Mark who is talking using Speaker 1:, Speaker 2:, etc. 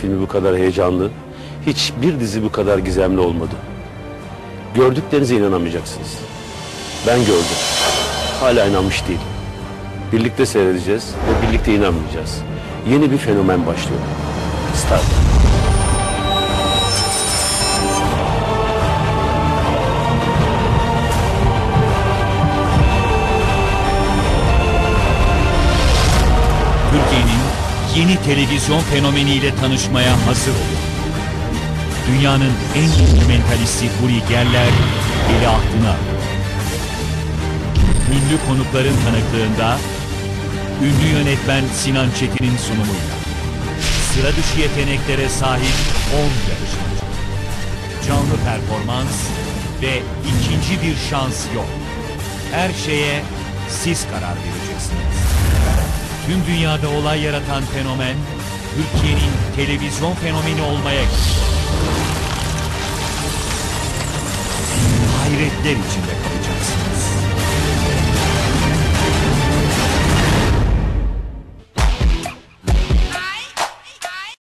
Speaker 1: Filmi bu kadar heyecanlı, hiçbir dizi bu kadar gizemli olmadı. Gördüklerinize inanamayacaksınız. Ben gördüm. Hala inanmış değilim. Birlikte seyredeceğiz ve birlikte inanmayacağız. Yeni bir fenomen başlıyor. Star.
Speaker 2: Türkiye'nin yeni televizyon fenomeniyle tanışmaya hazır olun. Dünyanın en iyi mentalisti Uri Geller, Eli Aklına. Ünlü konukların tanıklığında, ünlü yönetmen Sinan Çetin'in sunumuyla. Sıra dışı yeteneklere sahip 10 yarışmacı. Canlı performans ve ikinci bir şans yok. Her şeye siz karar vereceksiniz. Tüm dünyada olay yaratan fenomen, Türkiye'nin televizyon fenomeni olmaya. Hayretler içinde kalacaksınız.